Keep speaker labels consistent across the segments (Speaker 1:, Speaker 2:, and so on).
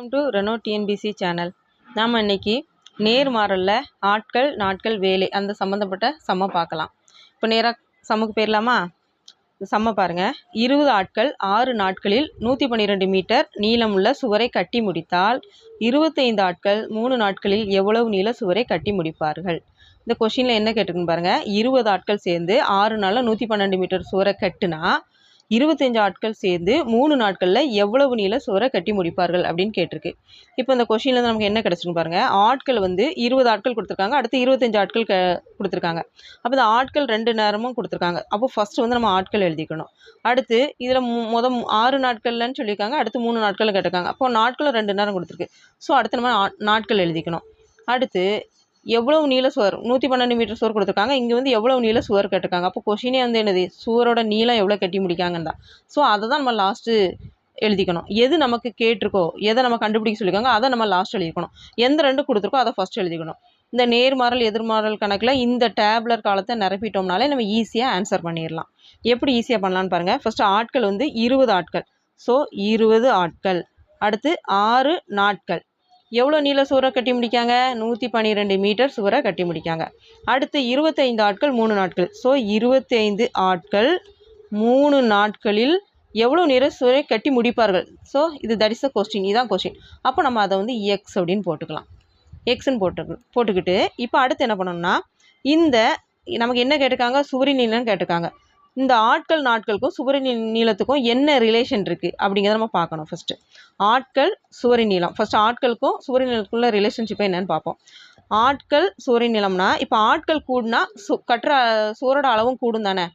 Speaker 1: Welcome to Reno TNPSC channel நாம் இன்னைக்கு நேர்மாறல்ல ஆட்கள் நாட்கள் வேலை அந்த சம்மந்தப்பட்ட சம்ம பார்க்கலாம். இப்போ நேராக சம்முக்கு போயிடலாமா சம்ம பாருங்கள் இருபது ஆட்கள் ஆறு நாட்களில் நூற்றி பன்னிரெண்டு மீட்டர் நீளமுள்ள சுவரை கட்டி முடித்தால் இருபத்தைந்து ஆட்கள் மூணு நாட்களில் எவ்வளவு நீள சுவரை கட்டி முடிப்பார்கள்? இந்த கொஷினில் என்ன கேட்டுக்குன்னு பாருங்கள் இருபது ஆட்கள் சேர்ந்து ஆறு நாளில் நூற்றி பன்னெண்டு மீட்டர் சுவரை கட்டுனா இருபத்தஞ்சு ஆட்கள் சேர்ந்து மூணு நாட்களில் எவ்வளவு நீள சுவரை கட்டி முடிப்பார்கள் அப்படின்னு கேட்டிருக்கு. இப்போ இந்த கொஷினில் நமக்கு என்ன கிடச்சிருக்கு பாருங்கள் ஆட்கள் வந்து இருபது ஆட்கள் கொடுத்துருக்காங்க. அடுத்து இருபத்தஞ்சு ஆட்கள் க கொடுத்துருக்காங்க. அப்போ இந்த ஆட்கள் ரெண்டு நேரமும் கொடுத்துருக்காங்க. அப்போ ஃபஸ்ட்டு வந்து நம்ம ஆட்கள் எழுதிக்கணும். அடுத்து இதில் மொதல் ஆறு நாட்கள்லன்னு சொல்லியிருக்காங்க. அடுத்து மூணு நாட்களும் கேட்டிருக்காங்க. அப்போ நாட்களும் ரெண்டு நேரம் கொடுத்துருக்கு. ஸோ அடுத்து நம்ம நாட்கள் எழுதிக்கணும். அடுத்து எவ்வளவு நீள சுவர்? நூற்றி பன்னெண்டு மீட்டர் சுவர் கொடுத்துருக்காங்க. இங்கே வந்து எவ்வளவு நீள சுவர் கேட்டிருக்காங்க. அப்போ கொஷினே வந்து என்னது? சுவரோட நீளம் எவ்வளோ கட்டி முடிக்காங்கன்னு தான் ஸோ அதை தான் நம்ம லாஸ்ட்டு எழுதிக்கணும். எது நமக்கு கேட்டிருக்கோ எதை நம்ம கண்டுபிடிக்க சொல்லியிருக்காங்க அதை நம்ம லாஸ்ட் எழுதிக்கணும். எந்த ரெண்டு கொடுத்துருக்கோ அதை ஃபஸ்ட் எழுதிக்கணும். இந்த நேர்மாறல் எதிர்மாறல் கணக்கில் இந்த டேப்லர் காலத்தை நிரப்பிட்டோம்னாலே நம்ம ஈஸியாக ஆன்சர் பண்ணிடலாம். எப்படி ஈஸியாக பண்ணலான்னு பாருங்கள் ஃபஸ்ட்டு ஆட்கள் வந்து இருபது ஆட்கள். ஸோ இருபது ஆட்கள். அடுத்து ஆறு நாட்கள். எவ்வளோ நீள சுவரை கட்டி முடிக்காங்க? நூற்றி பன்னிரெண்டு மீட்டர் சுவரை கட்டி முடிக்காங்க. அடுத்து இருபத்தைந்து ஆட்கள் மூணு நாட்கள். ஸோ இருபத்தைந்து ஆட்கள் மூணு நாட்களில் எவ்வளோ நீள சுவரை கட்டி முடிப்பார்கள்? ஸோ இது தட் இஸ் அ கொஸ்டின் இதான் கொஸ்டின் அப்போ நம்ம அதை வந்து எக்ஸ் அப்படின்னு போட்டுக்கலாம். எக்ஸ்ன்னு போட்டு போட்டுக்கிட்டு இப்போ அடுத்து என்ன பண்ணணும்னா இந்த நமக்கு என்ன கேட்டிருக்காங்க? சுவரின் நீளம் கேட்டிருக்காங்க. இந்த ஆட்கள் நாட்களுக்கும் சுவரின் நீளத்துக்கும் என்ன ரிலேஷன் இருக்குது அப்படிங்கிறத நம்ம பார்க்கணும் ஃபஸ்ட்டு ஆட்கள் சுவரின் நீளம். ஃபஸ்ட் ஆட்களுக்கும் சுவரின் நீளத்துக்குள்ள ரிலேஷன்ஷிப் என்னன்னு பார்ப்போம். ஆட்கள் சுவரின் நீளம்னா இப்போ ஆட்கள் கூடுனா சு கட்டுற சுவரோட அளவும் கூடும் தானே?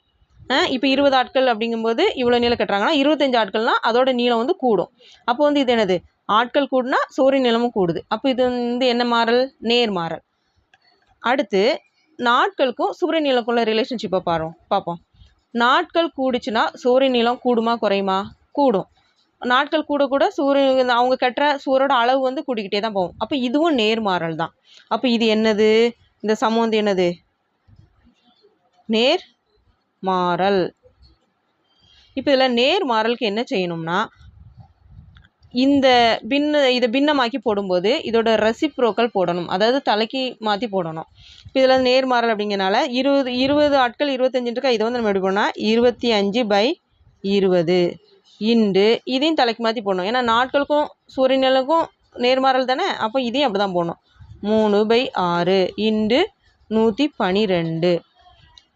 Speaker 1: இப்போ இருபது ஆட்கள் அப்படிங்கும்போது இவ்வளோ நீளம் கட்டுறாங்கன்னா இருபத்தஞ்சு ஆட்கள்னா அதோட நீளம் வந்து கூடும். அப்போ வந்து இது என்னது? ஆட்கள் கூடுனா சுவரின் நிலமும் கூடுது. அப்போ இது வந்து என்ன மாறல்? நேர் மாறல். அடுத்து நாட்களுக்கும் சுவரின் நிலக்குள்ள ரிலேஷன்ஷிப்பை பாரு பார்ப்போம். நாட்கள் கூடுச்சுன்னா சூரியன் நிலம் கூடுமா குறையுமா? கூடும். நாட்கள் கூட கூட சூரியன் அவங்க கட்டுற சூரோட அளவு வந்து கூடிக்கிட்டே தான் போகும். அப்போ இதுவும் நேர்மாறல் தான். அப்போ இது என்னது? இந்த சமம் வந்து என்னது? நேர் மாறல் இப்போ இதில் நேர் மாறலுக்கு என்ன செய்யணும்னா இந்த பின்ன இதை பின்னமாக்கி போடும்போது இதோட ரெசிப்ரோக்கல் போடணும். அதாவது தலைக்கு மாற்றி போடணும். இப்போ இதில் நேர்மாறல் அப்படிங்கிறனால இருபது இருபது ஆட்கள் இருபத்தஞ்சு இருக்கா? இதை வந்து நம்ம எப்படி பண்ணால் இருபத்தி அஞ்சு பை இருபது. இன்று இதையும் தலைக்கு மாற்றி போடணும். ஏன்னா நாட்களுக்கும் சூரியனுக்கும் நேர்மாறல் தானே? அப்போ இதையும் அப்படி தான் போடணும். மூணு பை ஆறு. இன்று நூற்றி பனிரெண்டு.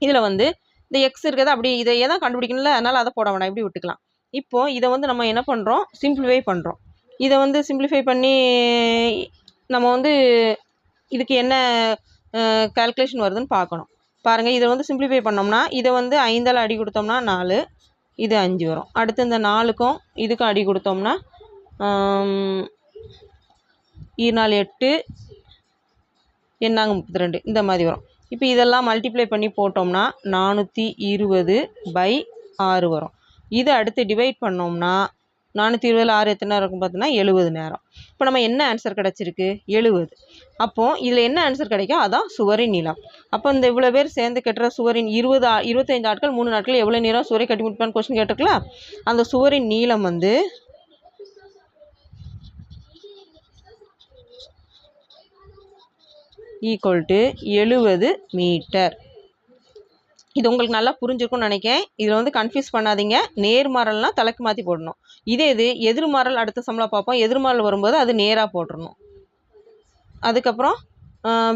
Speaker 1: இதில் வந்து இந்த எக்ஸ் இருக்கிறத அப்படி இதை எதான் கண்டுபிடிக்கணும்ல? அதனால் அதை போட வேணாம். இப்படி விட்டுக்கலாம். இப்போ இதை வந்து நம்ம என்ன பண்ணுறோம் சிம்பிளிஃபை பண்ணுறோம் இதை வந்து சிம்பிளிஃபை பண்ணி நம்ம வந்து இதுக்கு என்ன கால்குலேஷன் வருதுன்னு பார்க்கணும். பாருங்கள் இதை வந்து சிம்பிளிஃபை பண்ணோம்னா இதை வந்து ஐந்தால் அடி கொடுத்தோம்னா நாலு இது அஞ்சு வரும். அடுத்து இந்த நாலுக்கும் இதுக்கும் அடி கொடுத்தோம்னா ஆம், நாலு எட்டு எண்ணாங்க முப்பத்தி ரெண்டு இந்த மாதிரி வரும். இப்போ இதெல்லாம் மல்டிப்ளை பண்ணி போட்டோம்னா நானூற்றி இருபது பை ஆறு வரும். இதை அடுத்து டிவைட் பண்ணோம்னா நானூற்றி இருபதில் ஆறு எத்தனை நேரம் இருக்கும் பார்த்தீங்கன்னா எழுபது நேரம். இப்போ நம்ம என்ன ஆன்சர் கிடச்சிருக்கு? எழுபது. அப்போது இதில் என்ன ஆன்சர் கிடைக்கும் அதான் சுவரின் நீளம் அப்போ இந்த இவ்வளோ பேர் சேர்ந்து கட்டுற சுவரின் இருபது ஆ- இருபத்தைந்து ஆட்கள் மூணு நாட்கள் எவ்வளோ நேரம் சுவரை கட்டி முடிப்பான்னு கொஸ்டின் கேட்டிருக்கலாம் அந்த சுவரின் நீளம் வந்து ஈக்குவல் டு எழுபது மீட்டர் இது உங்களுக்கு நல்லா புரிஞ்சிருக்கும்னு நினைக்கிறேன். இதில் வந்து கன்ஃபியூஸ் பண்ணாதீங்க. நேர்மாறல்னால் தலைக்கு மாற்றி போடணும். இதே இது எதிர்மாறல் அடுத்த சம்பளம் பார்ப்போம். எதிர்மாறல் வரும்போது அது நேராக போட்டுடணும் அதுக்கப்புறம்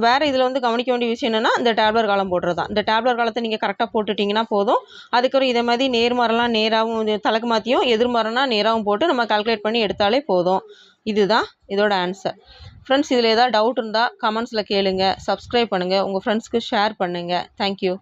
Speaker 1: வேறு இதில் வந்து கவனிக்க வேண்டிய விஷயம் என்னென்னா இந்த டேப்லர் காலம் போடுறது தான் இந்த டேப்லர் காலத்தை நீங்கள் கரெக்டாக போட்டுட்டிங்கன்னா போதும். அதுக்கப்புறம் இதே மாதிரி நேர்மாறலாம் நேராகவும் தலைக்கு மாற்றியும் எதிர்மாறனா நேராகவும் போட்டு நம்ம கால்குலேட் பண்ணி எடுத்தாலே போதும். இதுதான் இதோட ஆன்சர் ஃப்ரெண்ட்ஸ் இதில் ஏதாவது டவுட் இருந்தால் கமெண்ட்ஸில் கேளுங்கள் சப்ஸ்கிரைப் பண்ணுங்கள் உங்கள் ஃப்ரெண்ட்ஸ்க்கு ஷேர் பண்ணுங்கள் தேங்க்யூ